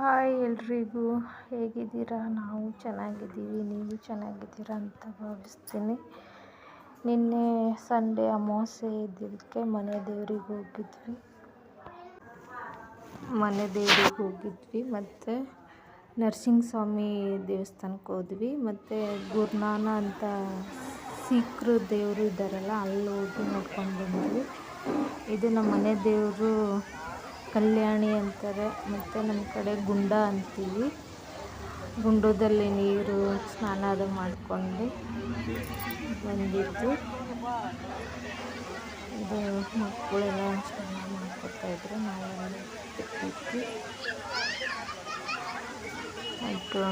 Hi ಎಲ್ರಿಗೂ ಹೇಗಿದ್ದೀರಾ? ನಾವು ಚೆನ್ನಾಗಿದ್ದೀವಿ, ನೀವು ಚೆನ್ನಾಗಿದ್ದೀರಾ ಅಂತ ಭಾವಿಸ್ತೀನಿ. ನಿನ್ನೆ ಸಂಡೇ ಅಮಾವಾಸ್ಯೆ ಇದ್ದಿದ್ದಕ್ಕೆ ಮನೆ ದೇವ್ರಿಗೆ ಹೋಗಿದ್ವಿ. ಮನೆ ದೇವ್ರಿಗೆ ಹೋಗಿದ್ವಿ ಮತ್ತು ನರಸಿಂಹಸ್ವಾಮಿ ದೇವಸ್ಥಾನಕ್ಕೆ ಹೋದ್ವಿ. ಮತ್ತು ಗುರುನಾನ ಅಂತ ಸಿಖ್ರ ದೇವರು ಇದ್ದಾರಲ್ಲ ಅಲ್ಲಿ ಹೋಗಿ ನೋಡ್ಕೊಂಡು ಬಂದ್ವಿ. ಇದು ನಮ್ಮ ಮನೆ ದೇವರು ಕಲ್ಯಾಣಿ ಅಂತಾರೆ, ಮತ್ತು ನಮ್ಮ ಕಡೆ ಗುಂಡ ಅಂತೀವಿ. ಗುಂಡದಲ್ಲಿ ನೀರು ಸ್ನಾನ ಅದು ಮಾಡಿಕೊಂಡು ಬಂದಿದ್ದು. ಇದು ಮಕ್ಕಳೆಲ್ಲ ಸ್ನಾನ ಮಾಡ್ಕೊತಾಯಿದ್ರು ನಾವು ಬಿಟ್ಟಿದ್ವಿ ಆಯಿತು.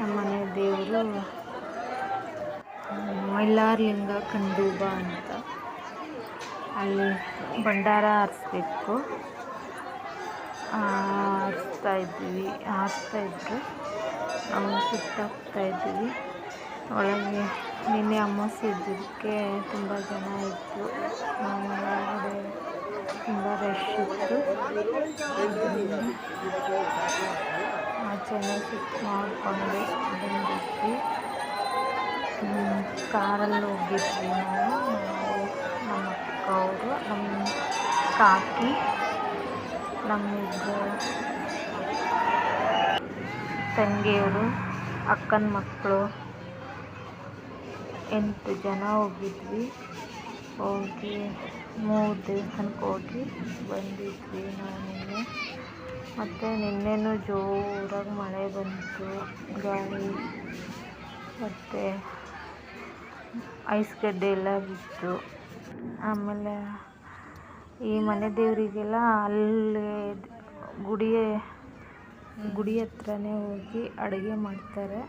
ನಮ್ಮನೆ ದೇವರು ಮೈಲಾರ್ಲಿಂಗ ಖಂಡೂಬ ಅಂತ. ಅಲ್ಲಿ ಭಂಡಾರ ಹಾರಿಸ್ಬೇಕು. ಹಾರಿಸ್ತಾ ಇದ್ವಿ ಹಾರಿಸ್ತಾ ಇದ್ದರು ನಾವು ಸುತ್ತಾಕ್ತಾ ಇದ್ವಿ ಒಳಗೆ ನಿನ್ನೆ ಅಮಾವಾಸ್ಯೆ ಇದ್ದಿದ್ದಕ್ಕೆ ತುಂಬ ಜನ ಇತ್ತು ಒಳಗಡೆ ತುಂಬ ರಶ್ ಇತ್ತು. ಚೆನ್ನಾಗಿ ಆಚೆನೇ ಸುತ್ತ ಮಾಡಿಕೊಂಡು ಬಂದಿದ್ವಿ. ಕಾರಲ್ಲಿ ಹೋಗಿದ್ವಿ ನಾವು. ಅವರು ನಮ್ಮ ಕಾಕಿ ನಮ್ಮಿಬ್ಬರು ತಂಗಿಯವರು ಅಕ್ಕನ ಮಕ್ಕಳು ಎಂಟು ಜನ ಹೋಗಿದ್ವಿ. ಹೋಗಿ ಮೂರು ದೇವಸ್ಥಾನಕ್ಕೆ ಹೋಗಿ ಬಂದಿದ್ವಿ ನಾವು ನಿನ್ನೆ. ಮತ್ತು ನಿನ್ನೆನೂ ಜೋರಾಗಿ ಮಳೆ ಬಂತು, ಗಾಳಿ, ಮತ್ತು ಐಸ್ ಗಡ್ಡೆ ಎಲ್ಲ ಬಿತ್ತು. ಆಮೇಲೆ ಈ ಮನೆ ದೇವರಿಗೆಲ್ಲ ಅಲ್ಲಿ ಗುಡಿ ಗುಡಿ ಹತ್ರನೇ ಹೋಗಿ ಅಡುಗೆ ಮಾಡ್ತಾರೆ.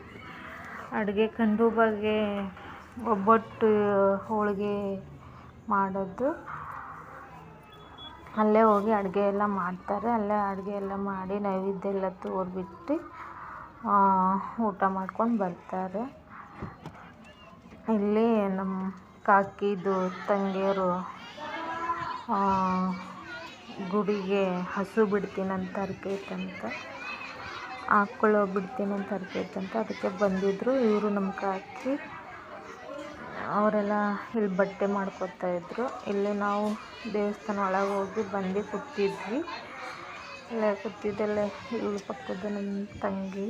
ಅಡುಗೆ ಖಂಡೂಬಾಗೆ ಒಬ್ಬಟ್ಟು ಹೋಳಿಗೆ ಮಾಡೋದು. ಅಲ್ಲೇ ಹೋಗಿ ಅಡುಗೆ ಎಲ್ಲ ಮಾಡ್ತಾರೆ. ಅಲ್ಲೇ ಅಡುಗೆ ಎಲ್ಲ ಮಾಡಿ ನೈವೇದ್ಯ ಎಲ್ಲ ತೋರ್ಬಿಟ್ಟು ಊಟ ಮಾಡ್ಕೊಂಡು ಬರ್ತಾರೆ. ಇಲ್ಲಿ ನಮ್ಮ ಕಾಕಿದು ತಂಗಿಯರು ಗುಡಿಗೆ ಹಸು ಬಿಡ್ತೀನಂತ ಹರಕೆ ಐತಂತ ಆಕಳು ಬಿಡ್ತೀನಂತ ಹರಕೆ ಐತಂತ ಅದಕ್ಕೆ ಬಂದಿದ್ದರು ಇವರು ನಮ್ಮ ಕಾಕಿ, ಅವರೆಲ್ಲ ಇಲ್ಲಿ ಬಟ್ಟೆ ಮಾಡ್ಕೊತಾ ಇದ್ದರು ಇಲ್ಲಿ ನಾವು ದೇವಸ್ಥಾನ ಒಳಗೆ ಹೋಗಿ ಬಂದು ಕೂತಿದ್ವಿ. ಇಲ್ಲೇ ಕೂತಿದ್ದಲ್ಲೇ ಇವಳು ಪಕ್ಕದ ನಮ್ಮ ತಂಗಿ.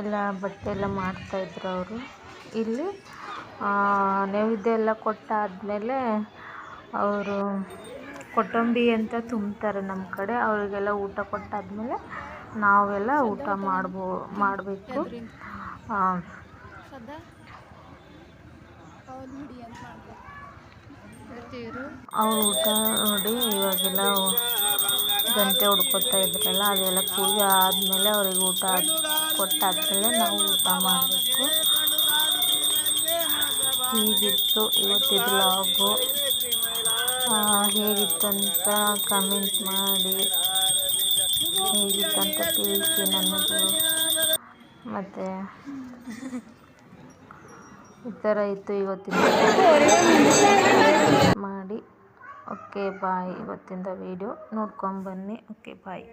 ಎಲ್ಲ ಬಟ್ಟೆ ಎಲ್ಲ ಮಾಡ್ತಾಯಿದ್ರು ಅವರು. ಇಲ್ಲಿ ನೈವೇದ್ಯ ಎಲ್ಲ ಕೊಟ್ಟಾದಮೇಲೆ ಅವರು ಕೊಟ್ಟಂಬಿ ಅಂತ ತುಂಬ್ತಾರೆ ನಮ್ಮ ಕಡೆ. ಅವರಿಗೆಲ್ಲ ಊಟ ಕೊಟ್ಟಾದಮೇಲೆ ನಾವೆಲ್ಲ ಊಟ ಮಾಡ್ಬೋ, ಮಾಡಬೇಕು. ಅವ್ರು ಊಟ ನೋಡಿ ಇವಾಗೆಲ್ಲ ಗಂಟೆ ಹುಡ್ಕೋತಾ ಇದ್ರಲ್ಲ, ಅದೆಲ್ಲ ಪೂಜೆ ಆದಮೇಲೆ ಅವ್ರಿಗೆ ಊಟ ಕೊಟ್ಟಾದಮೇಲೆ ನಾವು ಊಟ ಮಾಡಬೇಕು. ಹೀಗಿತ್ತು ಇವತ್ತಿದ್ದು ಲಾಗು ಹೇಗಿತ್ತಂತ ಕಮೆಂಟ್ ಮಾಡಿ. ಹೇಗಿತ್ತಂತ ತಿಳಿಸಿ ನನಗೆ ಮತ್ತು, ಈ ಥರ ಇತ್ತು ಇವತ್ತಿನ. Okay bye. ಇವತ್ತಿಂದ ವೀಡಿಯೋ ನೋಡ್ಕೊಂಬನ್ನಿ ಓಕೆ ಬಾಯ್.